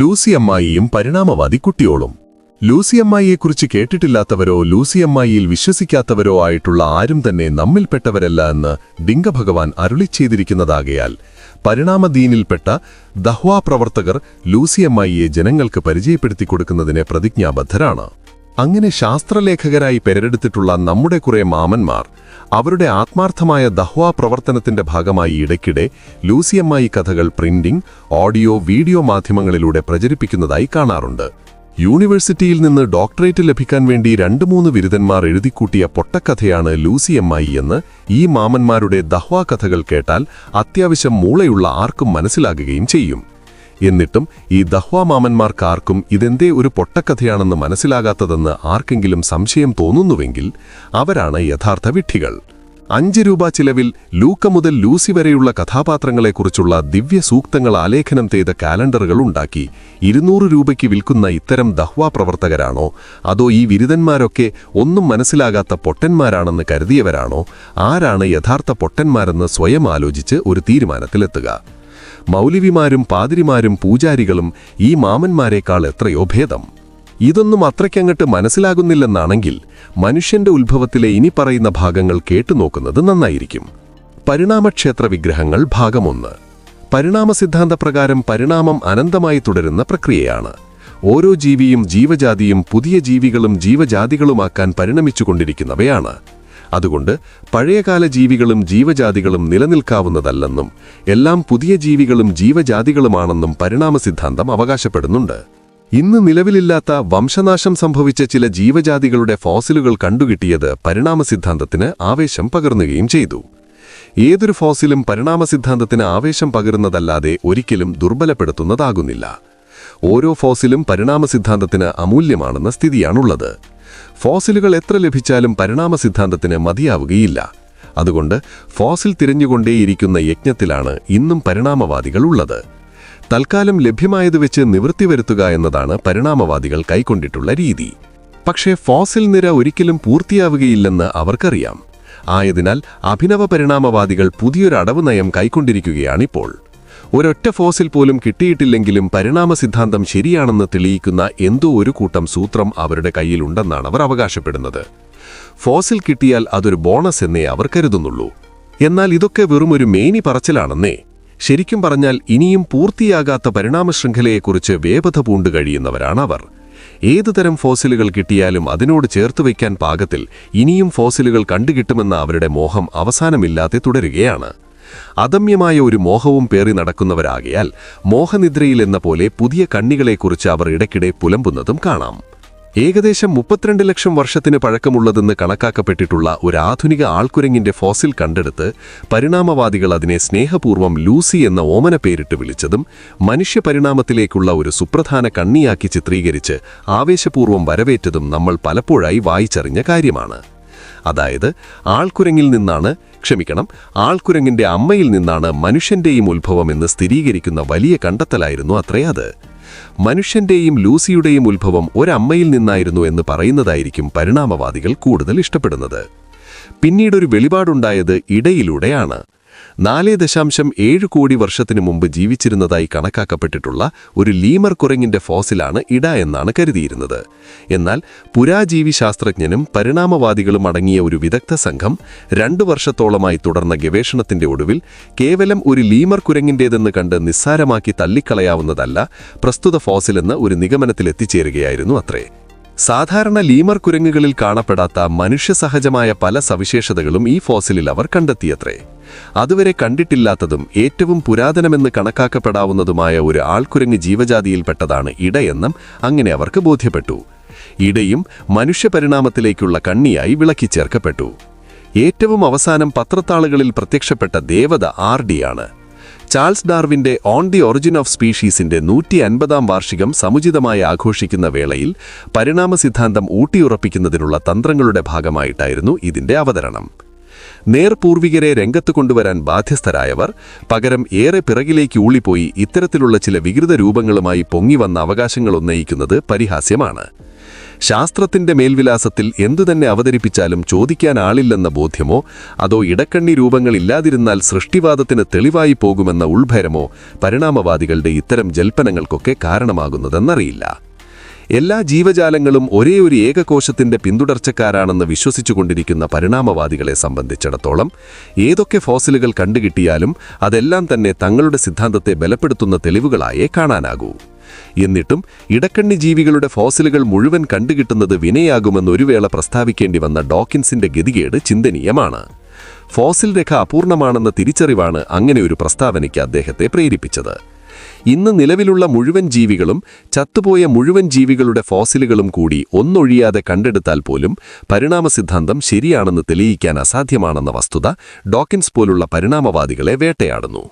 ലൂസിയമ്മായിയും പരിണാമവാദി കുട്ടിയോളും. ലൂസിയമ്മായിയെക്കുറിച്ച് കേട്ടിട്ടില്ലാത്തവരോ ലൂസിയമ്മായിയിൽ വിശ്വസിക്കാത്തവരോ ആയിട്ടുള്ള ആരും തന്നെ നമ്മിൽപ്പെട്ടവരല്ല എന്ന് ഡിംഗഭഗവാൻ അരുളി ചെയ്തിരിക്കുന്നതാകയാൽ പരിണാമദീനിൽപ്പെട്ട ദഹ്വാ പ്രവർത്തകർ ലൂസിയമ്മായിയെ ജനങ്ങൾക്ക് പരിചയപ്പെടുത്തി കൊടുക്കുന്നതിനെ പ്രതിജ്ഞാബദ്ധരാണ്. അങ്ങനെ ശാസ്ത്രലേഖകരായി പെരടുത്തിട്ടുള്ള നമ്മുടെ കുറെ മാമന്മാർ അവരുടെ ആത്മാർത്ഥമായ ദഹ്വാ പ്രവർത്തനത്തിന്റെ ഭാഗമായി ഇടയ്ക്കിടെ ലൂസിയമ്മായി കഥകൾ പ്രിന്റിംഗ് ഓഡിയോ വീഡിയോ മാധ്യമങ്ങളിലൂടെ പ്രചരിപ്പിക്കുന്നതായി കാണാറുണ്ട്. യൂണിവേഴ്സിറ്റിയിൽ നിന്ന് ഡോക്ടറേറ്റ് ലഭിക്കാൻ വേണ്ടി രണ്ടു മൂന്ന് ബിരുദന്മാർ എഴുതിക്കൂട്ടിയ പൊട്ടക്കഥയാണ് ലൂസിയമ്മായി എന്ന് ഈ മാമന്മാരുടെ ദഹ്വാ കഥകൾ കേട്ടാൽ അത്യാവശ്യം മൂളയുള്ള ആർക്കും മനസ്സിലാകുകയും ചെയ്യും. എന്നിട്ടും ഈ ദഹ്വാ മാമന്മാർക്കാർക്കും ഇതെന്തേ ഒരു പൊട്ടക്കഥയാണെന്ന് മനസ്സിലാകാത്തതെന്ന് ആർക്കെങ്കിലും സംശയം തോന്നുന്നുവെങ്കിൽ അവരാണ് യഥാർത്ഥ വിഡ്ഢികൾ. അഞ്ച് രൂപ ചിലവിൽ ലൂക്ക മുതൽ ലൂസി വരെയുള്ള കഥാപാത്രങ്ങളെക്കുറിച്ചുള്ള ദിവ്യ സൂക്തങ്ങൾ ആലേഖനം ചെയ്ത കാലണ്ടറുകൾ ഉണ്ടാക്കി ഇരുന്നൂറ് രൂപയ്ക്ക് വിൽക്കുന്ന ഇത്തരം ദഹ്വാ പ്രവർത്തകരാണോ? അതോ ഈ വിരുദന്മാരൊക്കെ ഒന്നും മനസ്സിലാകാത്ത പൊട്ടന്മാരാണെന്ന് കരുതിയവരാണോ? ആരാണ് യഥാർത്ഥ പൊട്ടന്മാരെന്ന് സ്വയം ആലോചിച്ച് ഒരു തീരുമാനത്തിലെത്തുക? മൗലിവിമാരും പാതിരിമാരും പൂജാരികളും ഈ മാമന്മാരെക്കാൾ എത്രയോ ഭേദം. ഇതൊന്നും അത്രയ്ക്കങ്ങട്ട് മനസ്സിലാകുന്നില്ലെന്നാണെങ്കിൽ മനുഷ്യന്റെ ഉത്ഭവത്തിലെ ഇനി പറയുന്ന ഭാഗങ്ങൾ കേട്ടുനോക്കുന്നത് നന്നായിരിക്കും. പരിണാമക്ഷേത്ര വിഗ്രഹങ്ങൾ ഭാഗമൊന്ന്. പരിണാമ സിദ്ധാന്തപ്രകാരം പരിണാമം അനന്തമായി തുടരുന്ന പ്രക്രിയയാണ്. ഓരോ ജീവിയും ജീവജാതിയും പുതിയ ജീവികളും ജീവജാതികളുമാക്കാൻ പരിണമിച്ചുകൊണ്ടിരിക്കുന്നവയാണ്. അതുകൊണ്ട് പഴയകാല ജീവികളും ജീവജാതികളും നിലനിൽക്കാവുന്നതല്ലെന്നും എല്ലാം പുതിയ ജീവികളും ജീവജാതികളുമാണെന്നും പരിണാമ സിദ്ധാന്തം അവകാശപ്പെടുന്നുണ്ട്. ഇന്ന് നിലവിലില്ലാത്ത വംശനാശം സംഭവിച്ച ചില ജീവജാതികളുടെ ഫോസിലുകൾ കണ്ടുകിട്ടിയത് പരിണാമ സിദ്ധാന്തത്തിന് ആവേശം പകർന്നുകയും ചെയ്തു. ഏതൊരു ഫോസിലും പരിണാമ സിദ്ധാന്തത്തിന് ആവേശം പകരുന്നതല്ലാതെ ഒരിക്കലും ദുർബലപ്പെടുത്തുന്നതാകുന്നില്ല. ഓരോ ഫോസിലും പരിണാമ സിദ്ധാന്തത്തിന് അമൂല്യമാണെന്ന സ്ഥിതിയാണുള്ളത്. ഫോസിലുകൾ എത്ര ലഭിച്ചാലും പരിണാമ സിദ്ധാന്തത്തിന് മതിയാവുകയില്ല. അതുകൊണ്ട് ഫോസിൽ തിരഞ്ഞുകൊണ്ടേയിരിക്കുന്ന യജ്ഞത്തിലാണ് ഇന്നും പരിണാമവാദികൾ ഉള്ളത്. തൽക്കാലം ലഭ്യമായത് വെച്ച് നിവൃത്തി വരുത്തുക എന്നതാണ് പരിണാമവാദികൾ കൈക്കൊണ്ടിട്ടുള്ള രീതി. പക്ഷേ ഫോസിൽ നിര ഒരിക്കലും പൂർത്തിയാവുകയില്ലെന്ന് അവർക്കറിയാം. ആയതിനാൽ അഭിനവ പരിണാമവാദികൾ പുതിയൊരടവ് നയം കൈക്കൊണ്ടിരിക്കുകയാണിപ്പോൾ. ഒരൊറ്റ ഫോസിൽ പോലും കിട്ടിയിട്ടില്ലെങ്കിലും പരിണാമ സിദ്ധാന്തം ശരിയാണെന്ന് തെളിയിക്കുന്ന എന്തോ ഒരു കൂട്ടം സൂത്രം അവരുടെ കയ്യിലുണ്ടെന്നാണ് അവർ അവകാശപ്പെടുന്നത്. ഫോസിൽ കിട്ടിയാൽ അതൊരു ബോണസ് എന്നേ അവർ കരുതുന്നുള്ളൂ. എന്നാൽ ഇതൊക്കെ വെറുമൊരു മേനി പറച്ചിലാണെന്നേ. ശരിക്കും പറഞ്ഞാൽ ഇനിയും പൂർത്തിയാകാത്ത പരിണാമ ശൃംഖലയെക്കുറിച്ച് വേപഥ പൂണ്ടു കഴിയുന്നവരാണ് അവർ. ഏതുതരം ഫോസിലുകൾ കിട്ടിയാലും അതിനോട് ചേർത്ത് വയ്ക്കാൻ പാകത്തിൽ ഇനിയും ഫോസിലുകൾ കണ്ടുകിട്ടുമെന്ന അവരുടെ മോഹം അവസാനമില്ലാതെ തുടരുകയാണ്. അദമ്യമായ ഒരു മോഹവും പേറി നടക്കുന്നവരാകയാൽ മോഹനിദ്രയിൽ എന്ന പോലെ പുതിയ കണ്ണികളെക്കുറിച്ച് അവർ ഇടയ്ക്കിടെ പുലമ്പുന്നതും കാണാം. ഏകദേശം മുപ്പത്തിരണ്ട് ലക്ഷം വർഷത്തിന് പഴക്കമുള്ളതെന്ന് കണക്കാക്കപ്പെട്ടിട്ടുള്ള ഒരു ആധുനിക ആൾക്കുരങ്ങിന്റെ ഫോസിൽ കണ്ടെടുത്ത് പരിണാമവാദികൾ അതിനെ സ്നേഹപൂർവം ലൂസി എന്ന ഓമന പേരിട്ട് വിളിച്ചതും മനുഷ്യ പരിണാമത്തിലേക്കുള്ള ഒരു സുപ്രധാന കണ്ണിയാക്കി ചിത്രീകരിച്ച് ആവേശപൂർവം വരവേറ്റതും നമ്മൾ പലപ്പോഴായി വായിച്ചറിഞ്ഞ കാര്യമാണ്. അതായത് ആൾക്കുരങ്ങിൽ നിന്നാണ് ക്ഷമിക്കണം. ആൾക്കുരങ്ങിന്റെ അമ്മയിൽ നിന്നാണ് മനുഷ്യന്റെയും ഉത്ഭവമെന്ന് സ്ഥിരീകരിക്കുന്ന വലിയ കണ്ടെത്തലായിരുന്നു അത്രേ അത്. മനുഷ്യന്റെയും ലൂസിയുടെയും ഉത്ഭവം ഒരമ്മയിൽ നിന്നായിരുന്നു എന്ന് പറയുന്നതായിരിക്കും പരിണാമവാദികൾ കൂടുതൽ ഇഷ്ടപ്പെടുന്നത്. പിന്നീടൊരു വെളിപാടുണ്ടായത് ഇടയിലൂടെയാണ്. നാല് ദശാംശം ഏഴ് കോടി വർഷത്തിനു മുമ്പ് ജീവിച്ചിരുന്നതായി കണക്കാക്കപ്പെട്ടിട്ടുള്ള ഒരു ലീമർ കുരങ്ങിന്റെ ഫോസിലാണ് ഇട എന്നാണ് കരുതിയിരുന്നത്. എന്നാൽ പുരാജീവി ശാസ്ത്രജ്ഞനും പരിണാമവാദികളും അടങ്ങിയ ഒരു വിദഗ്ധ സംഘം രണ്ടു വർഷത്തോളമായി തുടർന്ന ഗവേഷണത്തിന്റെ ഒടുവിൽ കേവലം ഒരു ലീമർ കുരങ്ങിന്റേതെന്ന് കണ്ട് നിസ്സാരമാക്കി തള്ളിക്കളയാവുന്നതല്ല പ്രസ്തുത ഫോസിലെന്ന് ഒരു നിഗമനത്തിലെത്തിച്ചേരുകയായിരുന്നു അത്രേ. സാധാരണ ലീമർ കുരങ്ങുകളിൽ കാണപ്പെടാത്ത മനുഷ്യസഹജമായ പല സവിശേഷതകളും ഈ ഫോസിലിൽ അവർ കണ്ടെത്തിയത്രേ. അതുവരെ കണ്ടിട്ടില്ലാത്തതും ഏറ്റവും പുരാതനമെന്ന് കണക്കാക്കപ്പെടാവുന്നതുമായ ഒരു ആൾക്കുരങ്ങ് ജീവജാതിയിൽപ്പെട്ടതാണ് ഇടയെന്നും അങ്ങനെ അവർക്ക് ബോധ്യപ്പെട്ടു. ഇടയും മനുഷ്യപരിണാമത്തിലേക്കുള്ള കണ്ണിയായി വിളക്കിച്ചേർക്കപ്പെട്ടു. ഏറ്റവും അവസാനം പത്രത്താളുകളിൽ പ്രത്യക്ഷപ്പെട്ട ദേവത ആർ ഡിയാണ് ചാൾസ് ഡാർവിന്റെ ഓൺ ദി ഒറിജിൻ ഓഫ് സ്പീഷീസിന്റെ നൂറ്റി അൻപതാം വാർഷികം സമുചിതമായി ആഘോഷിക്കുന്ന വേളയിൽ പരിണാമ സിദ്ധാന്തം ഊട്ടിയുറപ്പിക്കുന്നതിനുള്ള തന്ത്രങ്ങളുടെ ഭാഗമായിട്ടായിരുന്നു ഇതിന്റെ അവതരണം. നേർപൂർവികരെ രംഗത്ത് കൊണ്ടുവരാൻ ബാധ്യസ്ഥരായവർ പകരം ഏറെ പിറകിലേക്ക് ഊളിപ്പോയി ഇത്തരത്തിലുള്ള ചില വികൃത രൂപങ്ങളുമായി പൊങ്ങിവന്ന അവകാശങ്ങൾ ഉന്നയിക്കുന്നത് പരിഹാസ്യമാണ്. ശാസ്ത്രത്തിന്റെ മേൽവിലാസത്തിൽ എന്തുതന്നെ അവതരിപ്പിച്ചാലും ചോദിക്കാൻ ആളില്ലെന്ന ബോധ്യമോ അതോ ഇടക്കണ്ണി രൂപങ്ങൾ ഇല്ലാതിരുന്നാൽ സൃഷ്ടിവാദത്തിന് തെളിവായി പോകുമെന്ന ഉൾഭരമോ പരിണാമവാദികളുടെ ഇത്തരം ജൽപ്പനങ്ങൾക്കൊക്കെ കാരണമാകുന്നതെന്നറിയില്ല. എല്ലാ ജീവജാലങ്ങളും ഒരേ ഒരു ഏകകോശത്തിന്റെ പിന്തുടർച്ചക്കാരാണെന്ന് വിശ്വസിച്ചുകൊണ്ടിരിക്കുന്ന പരിണാമവാദികളെ സംബന്ധിച്ചിടത്തോളം ഏതൊക്കെ ഫോസിലുകൾ കണ്ടുകിട്ടിയാലും അതെല്ലാം തന്നെ തങ്ങളുടെ സിദ്ധാന്തത്തെ ബലപ്പെടുത്തുന്ന തെളിവുകളായേ കാണാനാകൂ. എന്നിട്ടും ഇടക്കണ്ണി ജീവികളുടെ ഫോസിലുകൾ മുഴുവൻ കണ്ടുകിട്ടുന്നത് വിനയാകുമെന്ന് ഒരു വേള പ്രസ്താവിക്കേണ്ടി വന്ന ഡോക്കിൻസിന്റെ ഗതികേട് ചിന്തനീയമാണ്. ഫോസിൽ രേഖ അപൂർണമാണെന്ന തിരിച്ചറിവാണ് അങ്ങനെ ഒരു പ്രസ്താവനയ്ക്ക് അദ്ദേഹത്തെ പ്രേരിപ്പിച്ചത്. ഇന്ന് നിലവിലുള്ള മുഴുവൻ ജീവികളും ചത്തുപോയ മുഴുവൻ ജീവികളുടെ ഫോസിലുകളും കൂടി ഒന്നൊഴിയാതെ കണ്ടെടുത്താൽ പോലും പരിണാമ സിദ്ധാന്തം ശരിയാണെന്ന് തെളിയിക്കാൻ അസാധ്യമാണെന്ന വസ്തുത ഡോക്കിൻസ് പോലുള്ള പരിണാമവാദികളെ വേട്ടയാടുന്നു.